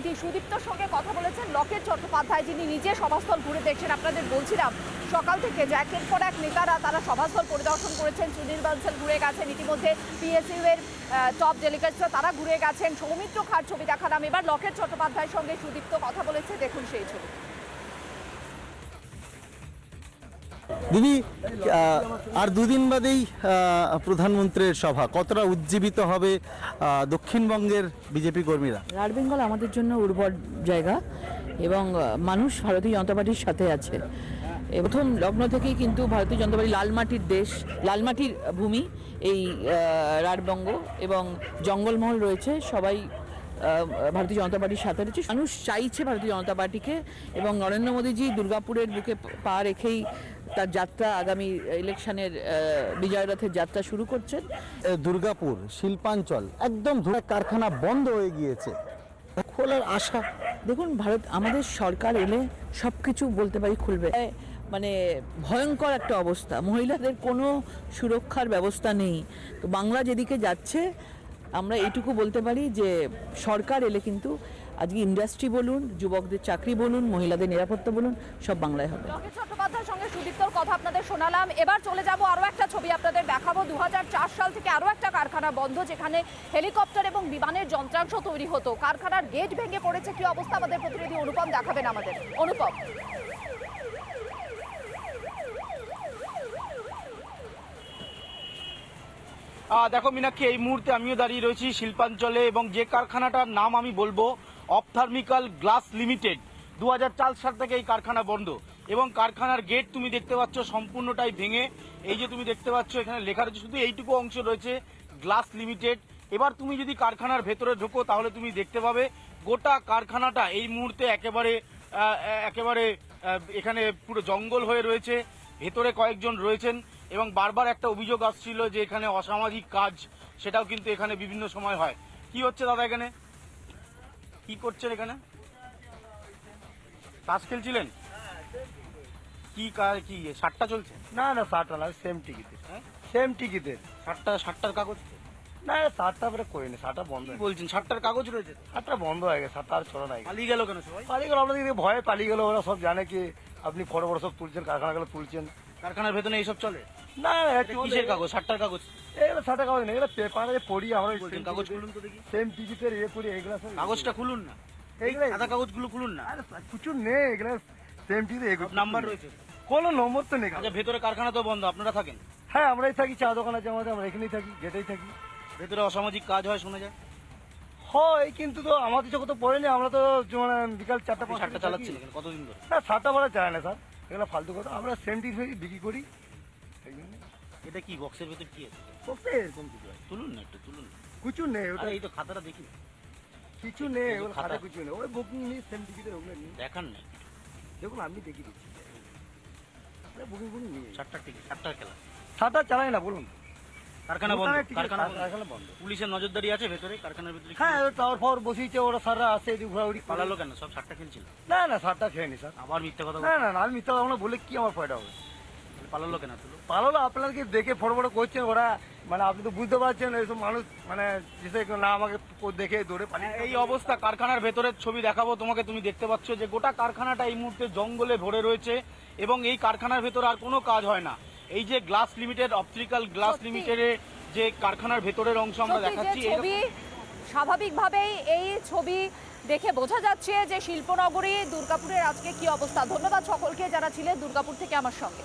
প্রতিনিধি সুদীপ্তর সঙ্গে কথা বলেছেন লকেট চট্টোপাধ্যায়, যিনি নিজে সভাস্থল ঘুরে দেখছেন, আপনাদের বলছিলাম, সকাল থেকে যে একের পর এক নেতারা তারা সভাস্থল পরিদর্শন করেছেন সুনীল বানসাল ঘুরে গেছেন, ইতিমধ্যে পিএসইউ এর টপ ডেলিগেটসরা তারা ঘুরে গেছেন, সৌমিত্র খার ছবি দেখালাম এবার লকেট চট্টোপাধ্যায়ের সঙ্গে সুদীপ্ত কথা বলেছে, দেখুন সেই ছবি। দিদি আর দুদিন বাদেই প্রধানমন্ত্রীর সভা। কতটা উজ্জীবিত হবে দক্ষিণবঙ্গের বিজেপি কর্মীরা? রাঢ় বেঙ্গল আমাদের জন্য উর্বর জায়গা এবং মানুষ ভারতীয় জনতা পার্টির সাথে আছে। প্রথম লগ্ন থেকেই কিন্তু ভারতীয় জনতা পার্টি লালমাটির দেশ লালমাটির ভূমি এই আহ, রাঢ়বঙ্গ এবং জঙ্গলমহল রয়েছে। সবাই ভারতীয় জনতা পার্টির সাথে রয়েছে। মানুষ চাইছে ভারতীয় জনতা পার্টিকে এবং নরেন্দ্র মোদীজি দুর্গাপুরের বুকে পা রেখেই তার যাত্রা আগামী ইলেকশনের আহ, বিজয় রথের যাত্রা শুরু করছেন। দুর্গাপুর শিল্পাঞ্চল একদম ধরে কারখানা বন্ধ হয়ে গিয়েছে। খোলার আশা। দেখুন ভারত আমাদের সরকার এলে সব কিছু বলতে পারি খুলবে। মানে ভয়ঙ্কর একটা অবস্থা। মহিলাদের কোনো সুরক্ষার ব্যবস্থা নেই। তো বাংলা যেদিকে যাচ্ছে আমরা এটুকু বলতে পারি যে সরকার এলে কিন্তু আজকে ইন্ডাস্ট্রি বলুন যুবকদের চাকরি বলুন মহিলাদের নিরাপত্তা বলুন সব বাংলায় হবে। চট্টোপাধ্যায়ের সঙ্গে সুদীপ্তর কথা আপনাদের শোনালাম। এবার চলে যাব আরও একটা ছবি আপনাদের দেখাবো। দু হাজার চার সাল থেকে আরও একটা কারখানা বন্ধ যেখানে হেলিকপ্টার এবং বিমানের যন্ত্রাংশ তৈরি হতো। কারখানার গেট ভেঙে পড়েছে। কি অবস্থা আমাদের প্রতিনিধি অনুপম দেখাবেন আমাদের। অনুপম। দেখো মীনাক্ষী এই মুহূর্তে আমিও দাঁড়িয়ে রয়েছি শিল্পাঞ্চলে এবং যে কারখানাটার নাম আমি বলব অপথার্মিক্যাল গ্লাস লিমিটেড। দু সাল থেকে এই কারখানা বন্ধ। এবং কারখানার গেট তুমি দেখতে পাচ্ছ সম্পূর্ণটাই ভেঙে। এই যে তুমি দেখতে পাচ্ছ এখানে লেখা রয়েছে, শুধু এইটুকু অংশ রয়েছে, গ্লাস লিমিটেড। এবার তুমি যদি কারখানার ভেতরে ঢোকো, তাহলে তুমি দেখতে পাবে গোটা কারখানাটা এই মুহূর্তে একেবারে একেবারে এখানে পুরো জঙ্গল হয়ে রয়েছে। ভেতরে কয়েকজন রয়েছেন এবং বারবার একটা অভিযোগ আসছিল যে এখানে অসামাজিক কাজ, সেটাও কিন্তু এখানে বিভিন্ন সময় হয়। কি হচ্ছে দাদা এখানে? কি করছেন এখানে? তাস খেলছিলেন? কি কা- কি ষাটটা চলছে? না না ষাটটা না সেম হ্যাঁ? সেম টিকিটে ষাটটা ষাটটার কাগজ? না ষাটটা পরে করিনি ষাটটা বন্ধ বলছেন ষাটটার কাগজ রয়েছে? ষাটটা বন্ধ হয়ে গেছে ষাটটা আর চলে নাই পালিয়ে গেল কেন সবাই? পালিয়ে গেল আপনাদের ভয়ে পালিয়ে গেল ওরা সব জানে কি আপনি ফটো ফটো সব তুলছেন কারখানাগুলো তুলছেন। কারখানার ভেতরে এইসব চলে? না কিসের কাগজ? ষাটটার কাগজ? এগুলো ষাটটা কাগজ নেই এগুলো পেপারে পড়ি আমরা কাগজ খুলুন তো দেখি। সেম টিকিটের ইয়ে করি এগুলো সব কাগজটা খুলুন না। এইগুলো সাদা কাগজগুলো খুলুন না। আরে কিছু নেই এগুলো সেম টিকিট এগুলো নাম্বার রয়েছে। কোনো নম্বর তো নেই আচ্ছা ভেতরে কারখানা তো বন্ধ আপনারা থাকেন? হ্যাঁ আমরাই থাকি চা দোকান আছে আমাদের আমরা এখানেই থাকি গেটেই থাকি। ভেতরে অসামাজিক কাজ হয় শোনা যায়? হয় কিন্তু তো আমাদের চোখে তো পড়েনি আমরা তো মানে বিকাল চারটা পাঁচটা এখানে কতদিন ধরে? না সাতটা বারা চায় না স্যার। এগুলো ফালতু কথা আমরা সেম সেন্টি বিক্রি করি। এটা কি বক্সের ভেতর কি আছে? করতে এরকম কিছু আছে। তুলুন না একটু তুলুন না। কিছু নেই ওটা এই তো খাতাটা দেখি কিছু নেই ওগুলো খাতা। কিছু নেই। ওই বুকিং নেই সেম টিকিটের ওগুলো দেখান না। দেখুন আপনি দেখিয়ে দিচ্ছি। বুকিং বুকিং সাতটার টিকিট খেলা। সাতটা চালাই না বলুন। কারখানা বন্ধ কারখানা বন্ধ। কারখানা বন্ধ। পুলিশের নজরদারি আছে ভেতরে কারখানার ভেতরে হ্যাঁ? টাওয়ার ফাওয়ার বসিয়েছে ওরা সাররা আসে এদিক ঘোরাঘুরি পালালো কেন? সব সাতটা খেলছিল? না না সাতটা খেয়েনি স্যার আবার মিথ্যা কথা না না আমি মিথ্যা আমরা বলে কি আমার ফায়দা হবে? পালালো কেন পালালো আপনাদেরকে দেখে ফটো ফটো করছেন ওরা। মানে আপনি তো বুঝতে পারছেন এইসব মানুষ মানে যেসে না আমাকে দেখে দৌড়ে এই অবস্থা কারখানার ভেতরের ছবি দেখাবো তোমাকে তুমি দেখতে পাচ্ছ যে গোটা কারখানাটা এই মুহূর্তে জঙ্গলে ভরে রয়েছে এবং এই কারখানার ভেতর আর কোনো কাজ হয় না। এই যে গ্লাস লিমিটেড অপটিক্যাল গ্লাস। লিমিটেডের যে কারখানার ভেতরের অংশ আমরা দেখাচ্ছি ছবি স্বাভাবিকভাবেই এই ছবি দেখে বোঝা যাচ্ছে যে শিল্পনগরী দুর্গাপুরের আজকে কি অবস্থা। ধন্যবাদ সকলকে যারা ছিলেন দুর্গাপুর থেকে আমার সঙ্গে।